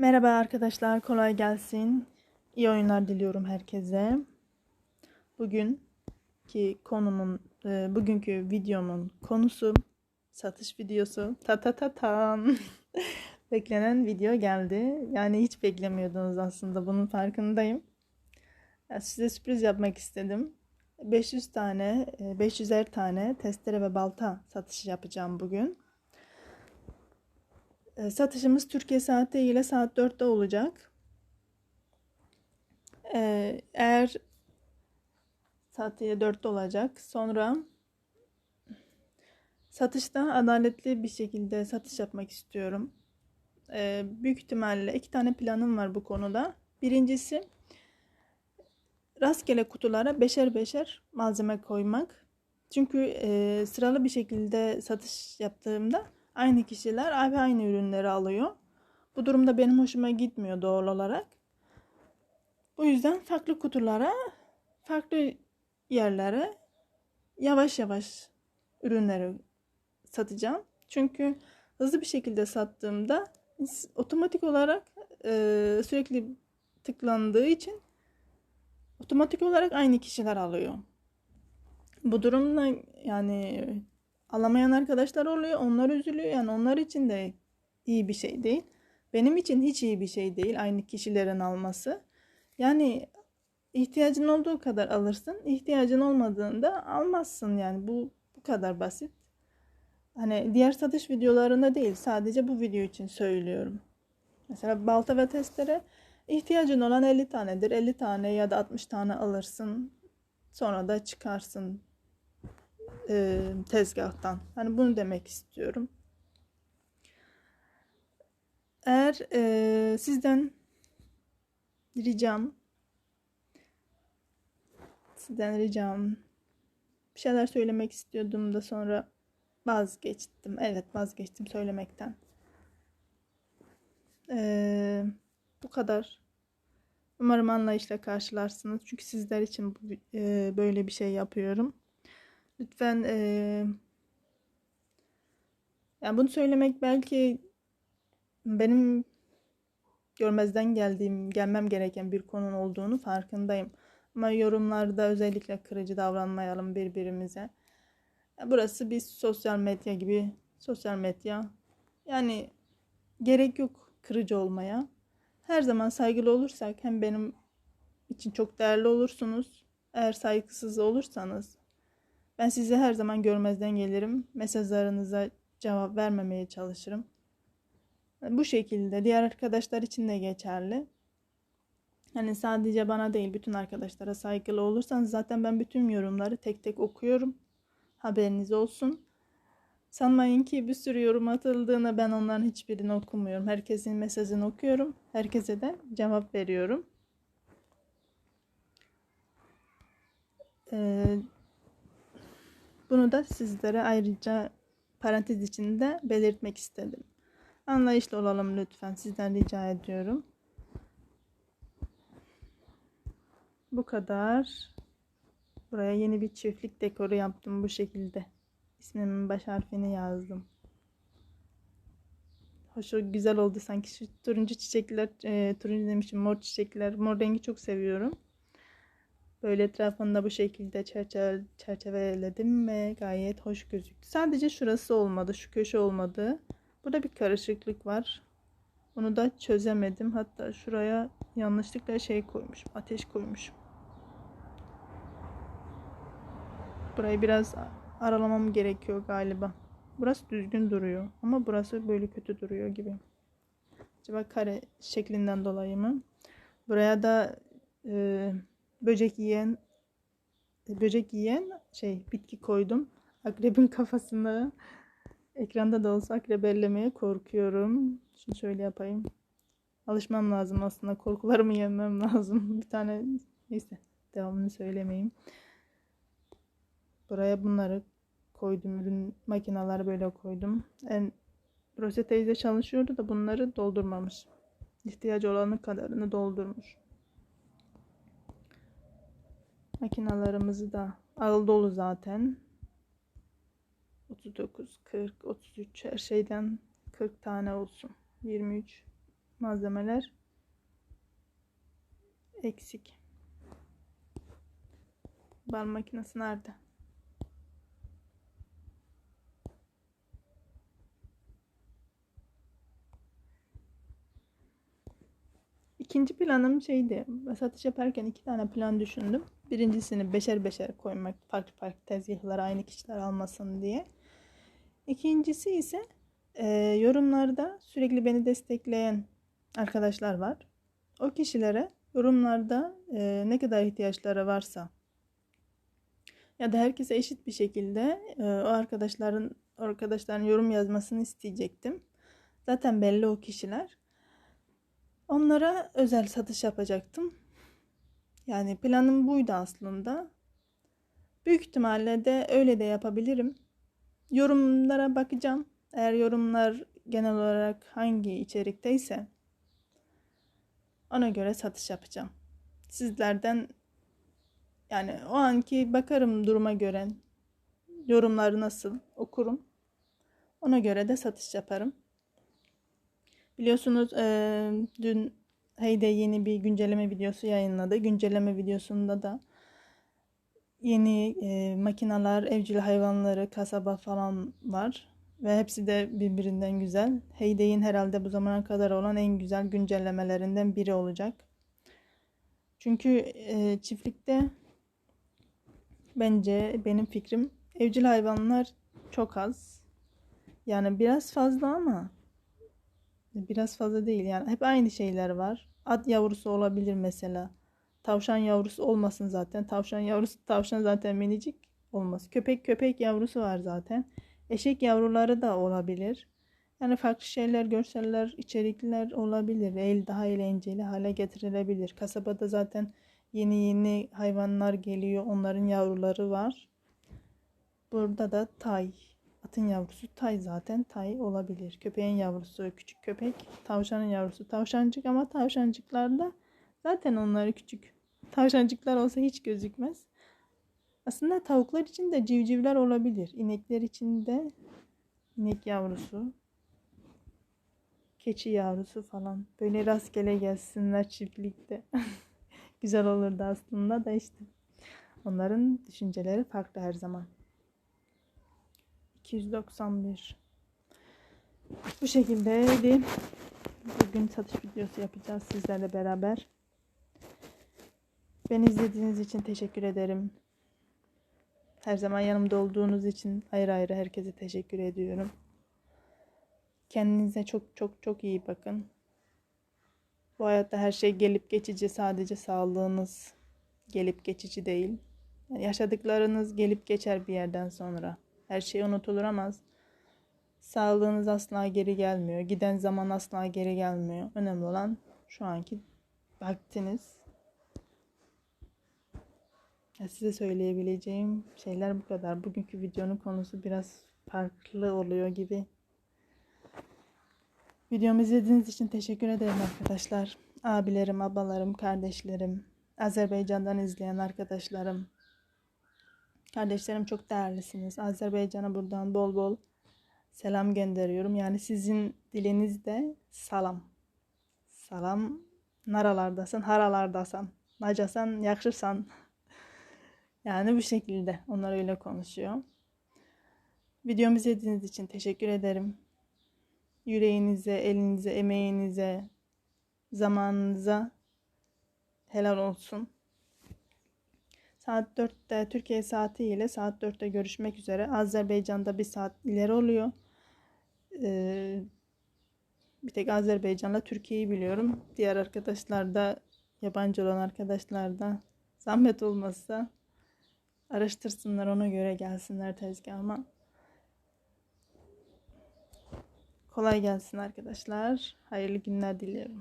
Merhaba arkadaşlar, kolay gelsin. İyi oyunlar diliyorum herkese. Bugünkü konumun, e, bugünkü videomun konusu satış videosu. Ta ta ta tam. Beklenen video geldi. Yani hiç beklemiyordunuz aslında bunun farkındayım. Size sürpriz yapmak istedim. 500 tane, 500'er tane testere ve balta satışı yapacağım bugün. E, satışımız Türkiye saati ile saat 4'te olacak. E, eğer saat ile 4'te olacak. Sonra satışta adaletli bir şekilde satış yapmak istiyorum. E, büyük ihtimalle iki tane planım var bu konuda. Birincisi rastgele kutulara beşer beşer malzeme koymak. Çünkü e, sıralı bir şekilde satış yaptığımda aynı kişiler abi aynı ürünleri alıyor. Bu durumda benim hoşuma gitmiyor doğal olarak. Bu yüzden farklı kutulara, farklı yerlere yavaş yavaş ürünleri satacağım. Çünkü hızlı bir şekilde sattığımda otomatik olarak e, sürekli tıklandığı için otomatik olarak aynı kişiler alıyor. Bu durumda yani alamayan arkadaşlar oluyor. Onlar üzülüyor. Yani onlar için de iyi bir şey değil. Benim için hiç iyi bir şey değil aynı kişilerin alması. Yani ihtiyacın olduğu kadar alırsın. İhtiyacın olmadığında almazsın yani bu bu kadar basit. Hani diğer satış videolarında değil sadece bu video için söylüyorum. Mesela balta ve testere ihtiyacın olan 50 tanedir. 50 tane ya da 60 tane alırsın. Sonra da çıkarsın e, tezgahtan. Hani bunu demek istiyorum. Eğer e, sizden ricam sizden ricam bir şeyler söylemek istiyordum da sonra vazgeçtim. Evet vazgeçtim söylemekten. Ee, bu kadar. Umarım anlayışla karşılarsınız. Çünkü sizler için bu, e, böyle bir şey yapıyorum. Lütfen e, yani bunu söylemek belki benim görmezden geldiğim, gelmem gereken bir konun olduğunu farkındayım. Ama yorumlarda özellikle kırıcı davranmayalım birbirimize. Burası bir sosyal medya gibi. Sosyal medya. Yani gerek yok kırıcı olmaya. Her zaman saygılı olursak hem benim için çok değerli olursunuz. Eğer saygısız olursanız ben sizi her zaman görmezden gelirim. Mesajlarınıza cevap vermemeye çalışırım. Bu şekilde diğer arkadaşlar için de geçerli. Hani sadece bana değil bütün arkadaşlara saygılı olursanız zaten ben bütün yorumları tek tek okuyorum. Haberiniz olsun. Sanmayın ki bir sürü yorum atıldığında ben onların hiçbirini okumuyorum. Herkesin mesajını okuyorum. Herkese de cevap veriyorum. Ee, bunu da sizlere ayrıca parantez içinde belirtmek istedim. Anlayışlı olalım lütfen. Sizden rica ediyorum. Bu kadar. Buraya yeni bir çiftlik dekoru yaptım bu şekilde. İsmimin baş harfini yazdım. Hoş güzel oldu sanki şu turuncu çiçekler, e, turuncu demişim mor çiçekler. Mor rengi çok seviyorum. Böyle etrafında bu şekilde çerçeve, çerçeveledim ve gayet hoş gözüktü. Sadece şurası olmadı, şu köşe olmadı. Burada bir karışıklık var. Onu da çözemedim. Hatta şuraya yanlışlıkla şey koymuşum, ateş koymuşum. Burayı biraz aralamam gerekiyor galiba. Burası düzgün duruyor ama burası böyle kötü duruyor gibi. Acaba kare şeklinden dolayı mı? Buraya da e, böcek yiyen böcek yiyen şey bitki koydum. Akrebin kafasını ekranda da olsa akrep ellemeye korkuyorum. Şimdi şöyle yapayım. Alışmam lazım aslında. Korkularımı yenmem lazım. Bir tane neyse devamını söylemeyeyim. Buraya bunları koydum. Ürün makineleri böyle koydum. En Rose teyze çalışıyordu da bunları doldurmamış. İhtiyacı olanın kadarını doldurmuş. Makinalarımızı da al dolu zaten. 39, 40, 33 her şeyden 40 tane olsun. 23 malzemeler eksik. Bal makinesi nerede? İkinci planım şeydi. Satış yaparken iki tane plan düşündüm. Birincisini beşer beşer koymak. Farklı farklı tezgahlara aynı kişiler almasın diye. İkincisi ise e, yorumlarda sürekli beni destekleyen arkadaşlar var. O kişilere yorumlarda e, ne kadar ihtiyaçları varsa ya da herkese eşit bir şekilde e, o arkadaşların arkadaşların yorum yazmasını isteyecektim. Zaten belli o kişiler. Onlara özel satış yapacaktım. Yani planım buydu aslında. Büyük ihtimalle de öyle de yapabilirim. Yorumlara bakacağım. Eğer yorumlar genel olarak hangi içerikteyse ona göre satış yapacağım. Sizlerden yani o anki bakarım duruma göre yorumları nasıl okurum. Ona göre de satış yaparım. Biliyorsunuz e, dün Heyde yeni bir güncelleme videosu yayınladı. Güncelleme videosunda da yeni e, makineler, evcil hayvanları, kasaba falan var. Ve hepsi de birbirinden güzel. Heydey'in herhalde bu zamana kadar olan en güzel güncellemelerinden biri olacak. Çünkü e, çiftlikte bence benim fikrim evcil hayvanlar çok az. Yani biraz fazla ama biraz fazla değil. Yani hep aynı şeyler var. At yavrusu olabilir mesela. Tavşan yavrusu olmasın zaten. Tavşan yavrusu tavşan zaten minicik olmaz. Köpek köpek yavrusu var zaten. Eşek yavruları da olabilir. Yani farklı şeyler, görseller, içerikler olabilir. El daha eğlenceli hale getirilebilir. Kasabada zaten yeni yeni hayvanlar geliyor. Onların yavruları var. Burada da tay. Atın yavrusu tay zaten. Tay olabilir. Köpeğin yavrusu küçük köpek. Tavşanın yavrusu tavşancık ama tavşancıklarda zaten onları küçük. Tavşancıklar olsa hiç gözükmez. Aslında tavuklar için de civcivler olabilir. İnekler için de inek yavrusu, keçi yavrusu falan. Böyle rastgele gelsinler çiftlikte. Güzel olurdu aslında da işte. Onların düşünceleri farklı her zaman. 291 Bu şekildeydi. Bugün satış videosu yapacağız sizlerle beraber. Beni izlediğiniz için teşekkür ederim. Her zaman yanımda olduğunuz için ayrı ayrı herkese teşekkür ediyorum. Kendinize çok çok çok iyi bakın. Bu hayatta her şey gelip geçici sadece sağlığınız gelip geçici değil. Yani yaşadıklarınız gelip geçer bir yerden sonra. Her şey unutulur ama sağlığınız asla geri gelmiyor. Giden zaman asla geri gelmiyor. Önemli olan şu anki vaktiniz. Size söyleyebileceğim şeyler bu kadar. Bugünkü videonun konusu biraz farklı oluyor gibi. Videomu izlediğiniz için teşekkür ederim arkadaşlar. Abilerim, ablalarım, kardeşlerim, Azerbaycan'dan izleyen arkadaşlarım. Kardeşlerim çok değerlisiniz. Azerbaycan'a buradan bol bol selam gönderiyorum. Yani sizin dilinizde salam. Salam naralardasın, haralardasan, nacasan, yakışırsan. Yani bu şekilde. Onlar öyle konuşuyor. Videomu izlediğiniz için teşekkür ederim. Yüreğinize, elinize, emeğinize, zamanınıza helal olsun. Saat 4'te Türkiye saati ile saat 4'te görüşmek üzere. Azerbaycan'da bir saat ileri oluyor. Ee, bir tek Azerbaycan'la Türkiye'yi biliyorum. Diğer arkadaşlar da yabancı olan arkadaşlar da zahmet olmazsa araştırsınlar ona göre gelsinler tezgahıma. Kolay gelsin arkadaşlar. Hayırlı günler diliyorum.